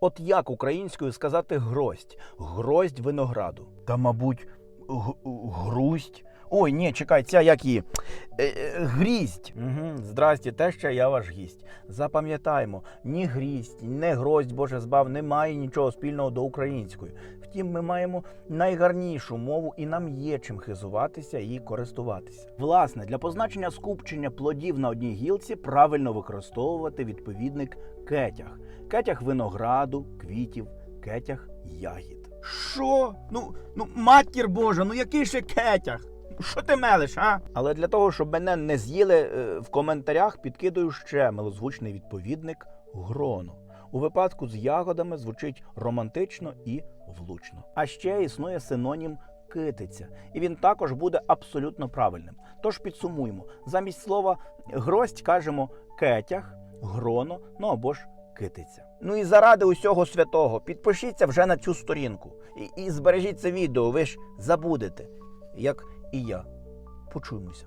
От як українською сказати гроздь? Гроздь винограду. Та, мабуть, грусть. Ой, ні, чекай, ця як її? Е, е, Грість. Угу. Здрасте, те ще я ваш гість. Запам'ятаємо, ні грість, не гроздь, Боже збав, немає нічого спільного до української. Втім, ми маємо найгарнішу мову і нам є чим хизуватися і користуватися. Власне, для позначення скупчення плодів на одній гілці правильно використовувати відповідник кетях. Кетях винограду, квітів, кетях ягід. Що? Ну, ну, матір Божа, ну який ще кетях? Що ти мелиш, а? Але для того, щоб мене не з'їли е, в коментарях, підкидаю ще милозвучний відповідник грону. У випадку з ягодами звучить романтично і влучно. А ще існує синонім китиця, і він також буде абсолютно правильним. Тож підсумуємо: замість слова гроздь кажемо кетях, гроно, ну або ж китиця. Ну і заради усього святого, підпишіться вже на цю сторінку і, і збережіть це відео, ви ж забудете, як і я. Почуємося.